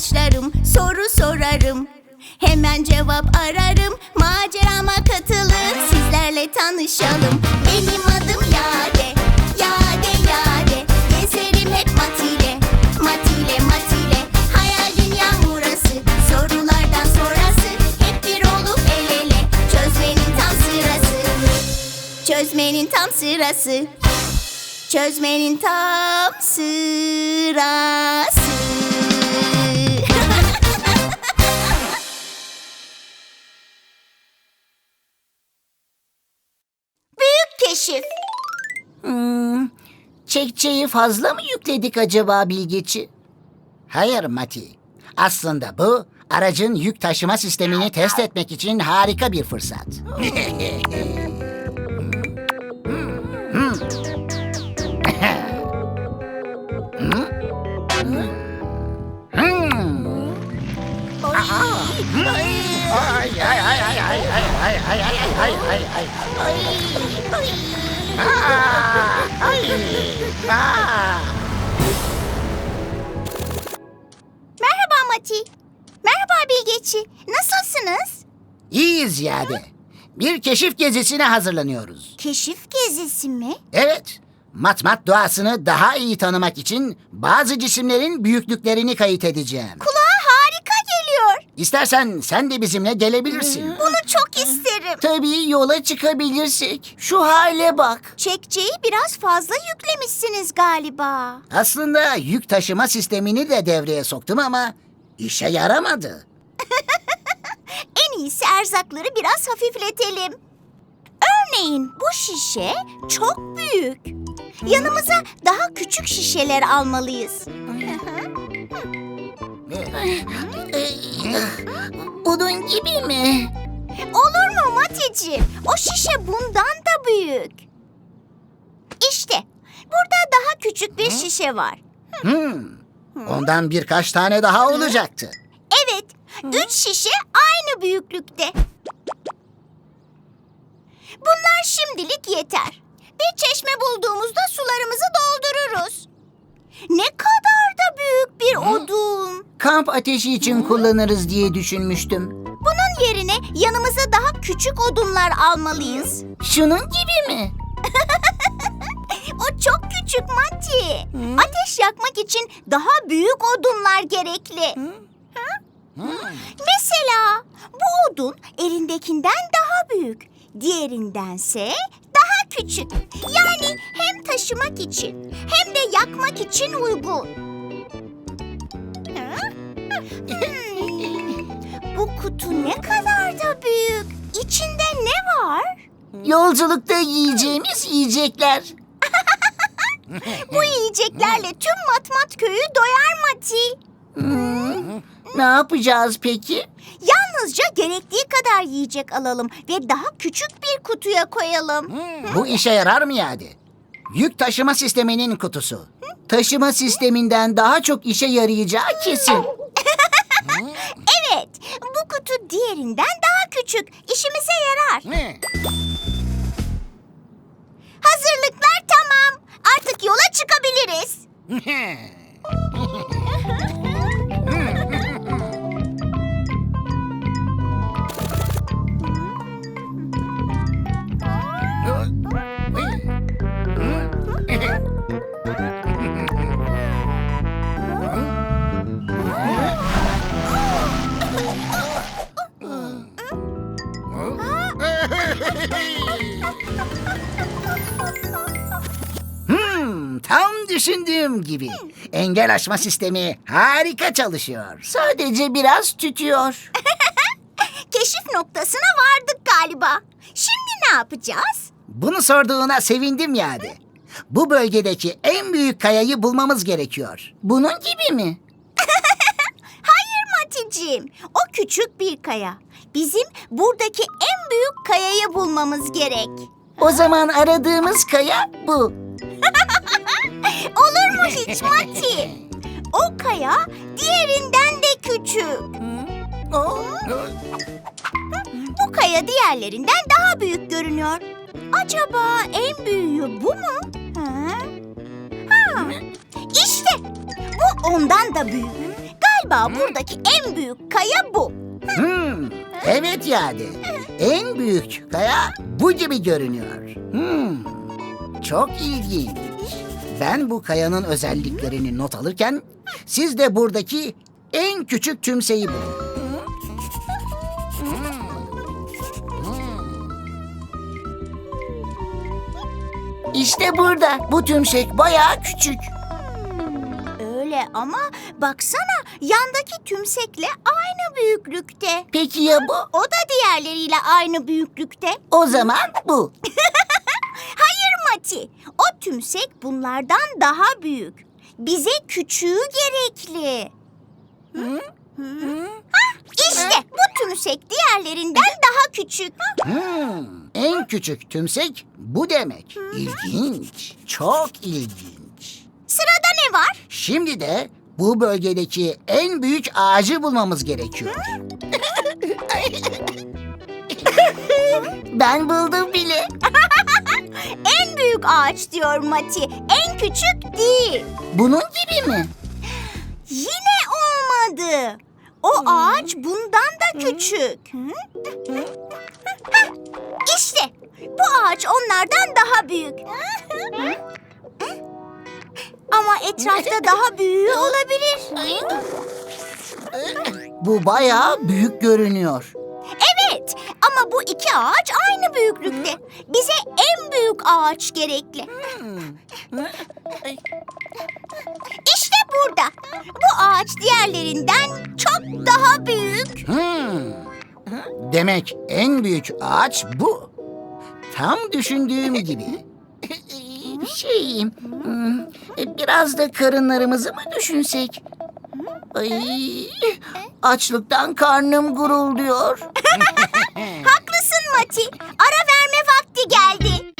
arkadaşlarım, soru sorarım. Hemen cevap ararım, macerama katılın, sizlerle tanışalım. Benim adım Yade, Yade Yade. Gezerim hep mat ile, mat ile mat ile. Hayal dünyam burası, sorulardan sonrası. Hep bir olup el ele, çözmenin tam sırası. Çözmenin tam sırası. Çözmenin tam sırası. Çekçeyi fazla mı yükledik acaba Bilgeci? Hayır Mati. Aslında bu aracın yük taşıma sistemini test etmek için harika bir fırsat. Ay ay ay ay ay ay ay ay ay ay ay ay. Aa, ay. Aa. Merhaba Mati. Merhaba Bilgeci. Nasılsınız? İyiyiz yani. Bir keşif gezisine hazırlanıyoruz. Keşif gezisi mi? Evet, matmat doğasını daha iyi tanımak için bazı cisimlerin büyüklüklerini kayıt edeceğim. Kulağa harika geliyor. İstersen sen de bizimle gelebilirsin. Bunu çok isterim. Tabii yola çıkabilirsek. Şu hale bak. Çekçeyi biraz fazla yüklemişsiniz galiba. Aslında yük taşıma sistemini de devreye soktum ama işe yaramadı. En iyisi erzakları biraz hafifletelim. Örneğin bu şişe çok büyük. Yanımıza daha küçük şişeler almalıyız. Bunun gibi mi? Olur mu Matici? O şişe bundan da büyük. İşte burada daha küçük bir şişe var. Hmm. Ondan birkaç tane daha olacaktı. Evet, üç şişe aynı büyüklükte. Bunlar şimdilik yeter. Bir çeşme bulduğumuzda sularımızı doldururuz. Ne kadar da büyük bir odun. Kamp ateşi için kullanırız diye düşünmüştüm. Yerine yanımıza daha küçük odunlar almalıyız. Şunun gibi mi? O çok küçük Mati. Ateş yakmak için daha büyük odunlar gerekli. Hı? Mesela bu odun elindekinden daha büyük. Diğerindense daha küçük. Yani hem taşımak için hem de yakmak için uygun. Hmm, Bu kutu ne kadar da büyük. İçinde ne var? Yolculukta yiyeceğimiz yiyecekler. Bu yiyeceklerle tüm Matmat köyü doyar Mati. Hmm, Ne yapacağız peki? Yalnızca gerektiği kadar yiyecek alalım ve daha küçük bir kutuya koyalım. Bu işe yarar mı yani? Yük taşıma sisteminin kutusu. Taşıma sisteminden daha çok işe yarayacağı kesin. Evet, bu kutu diğerinden daha küçük. İşimize yarar. Hazırlıklar tamam. Artık yola çıkabiliriz. düşündüğüm gibi. Engel aşma sistemi harika çalışıyor. Sadece biraz tütüyor. Keşif noktasına vardık galiba. Şimdi ne yapacağız? Bunu sorduğuna sevindim yani. Bu bölgedeki en büyük kayayı bulmamız gerekiyor. Bunun gibi mi? Hayır Maticiğim, o küçük bir kaya. Bizim buradaki en büyük kayayı bulmamız gerek. O zaman aradığımız kaya bu. Hiç Mati? O kaya diğerinden de küçük. Bu kaya diğerlerinden daha büyük görünüyor. Acaba en büyüğü bu mu? Ha? ondan da büyük. Galiba buradaki en büyük kaya bu. Hmm, evet yani. En büyük kaya bu gibi görünüyor. Hmm, çok ilginç. Ben bu kayanın özelliklerini not alırken siz de buradaki en küçük tümseyi bulun. İşte burada. Bu tümsek bayağı küçük. Öyle ama baksana yandaki tümsekle aynı büyüklükte. Peki ya bu? O da diğerleriyle aynı büyüklükte. O zaman bu. Mati, o tümsek bunlardan daha büyük. Bize küçüğü gerekli. Hah, işte bu tümsek diğerlerinden daha küçük. Hmm, en küçük tümsek bu demek. İlginç, çok ilginç. Sırada ne var? Şimdi de bu bölgedeki en büyük ağacı bulmamız gerekiyor. ben buldum bile. Büyük ağaç diyor Mati. En küçük değil. Bunun gibi mi? Yine olmadı. O ağaç bundan da küçük. Hah, İşte bu ağaç onlardan daha büyük. Ama etrafta daha büyüğü olabilir. Bu bayağı büyük görünüyor. Evet ama bu iki ağaç aynı büyüklükte. Bize en büyük ağaç gerekli. İşte burada. Bu ağaç diğerlerinden çok daha büyük. Hmm. Demek en büyük ağaç bu. Tam düşündüğüm gibi. Şey, hmm, biraz da karınlarımızı mı düşünsek? Ay, açlıktan karnım gurulduyor. Haklısın Mati. Ara verme vakti geldi.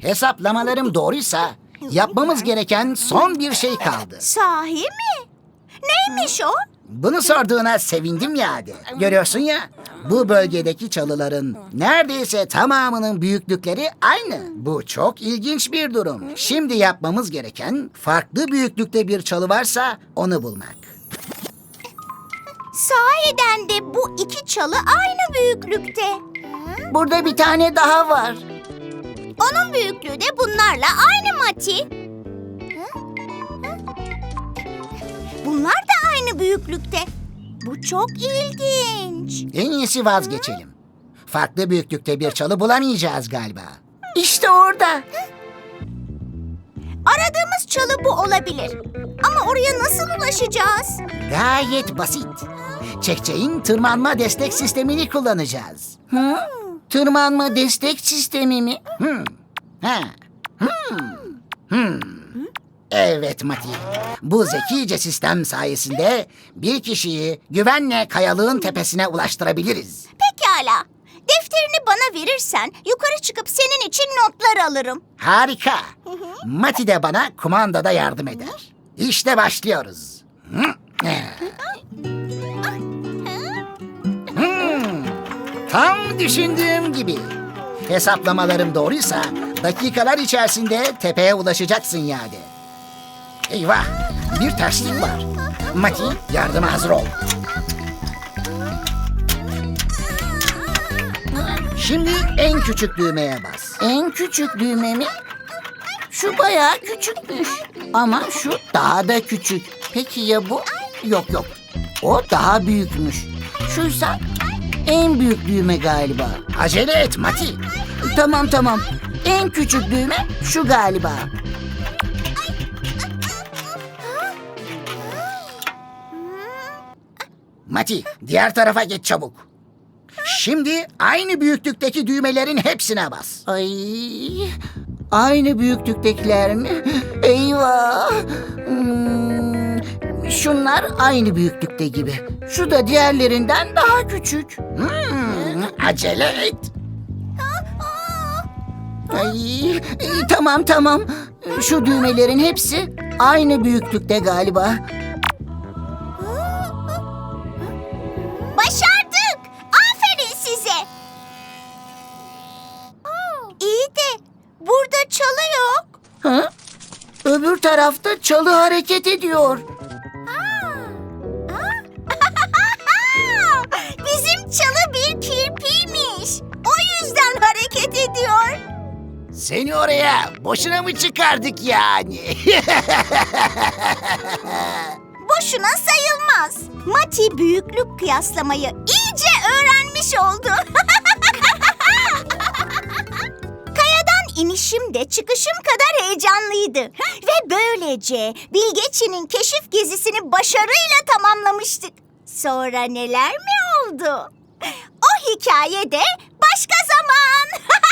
Hesaplamalarım doğruysa yapmamız gereken son bir şey kaldı. Sahi mi? Neymiş o? Bunu sorduğuna sevindim ya hadi. Görüyorsun ya, bu bölgedeki çalıların neredeyse tamamının büyüklükleri aynı. Bu çok ilginç bir durum. Şimdi yapmamız gereken farklı büyüklükte bir çalı varsa onu bulmak. Sahiden de bu iki çalı aynı büyüklükte. Burada bir tane daha var. Onun büyüklüğü de bunlarla aynı Mati. Bunlar da aynı büyüklükte. Bu çok ilginç. En iyisi vazgeçelim. Farklı büyüklükte bir çalı bulamayacağız galiba. İşte orada. Aradığımız çalı bu olabilir. Ama oraya nasıl ulaşacağız? Gayet basit. Çekçeğin tırmanma destek sistemini kullanacağız. Hı? Tırmanma destek sistemi mi? Hmm. Ha. Hmm. Hmm. Evet Mati. Bu zekice sistem sayesinde bir kişiyi güvenle kayalığın tepesine ulaştırabiliriz. Pekala. Defterini bana verirsen yukarı çıkıp senin için notlar alırım. Harika. Mati de bana kumandada yardım eder. İşte başlıyoruz. Hı. Tam düşündüğüm gibi. Hesaplamalarım doğruysa dakikalar içerisinde tepeye ulaşacaksın yani. Eyvah! Bir terslik var. Mati yardıma hazır ol. Şimdi en küçük düğmeye bas. En küçük düğme mi? Şu bayağı küçükmüş. Ama şu daha da küçük. Peki ya bu? Yok yok. O daha büyükmüş. Şuysa en büyük düğme galiba. Acele et Mati. Tamam tamam. En küçük düğme şu galiba. Mati, diğer tarafa geç çabuk. Şimdi aynı büyüklükteki düğmelerin hepsine bas. Ay, aynı büyüklüktekiler mi? Eyvah. Hmm, şunlar aynı büyüklükte gibi. Şu da diğerlerinden daha küçük. Hmm, acele et. Ay, tamam tamam. Şu düğmelerin hepsi aynı büyüklükte galiba. Başardık. Aferin size. İyi de burada çalı yok. Ha? öbür tarafta çalı hareket ediyor. Seni oraya boşuna mı çıkardık yani? Boşuna sayılmaz. Mati büyüklük kıyaslamayı iyice öğrenmiş oldu. Kayadan inişim de çıkışım kadar heyecanlıydı. Ve böylece Bilgeçi'nin keşif gezisini başarıyla tamamlamıştık. Sonra neler mi oldu? O hikaye de başka zaman.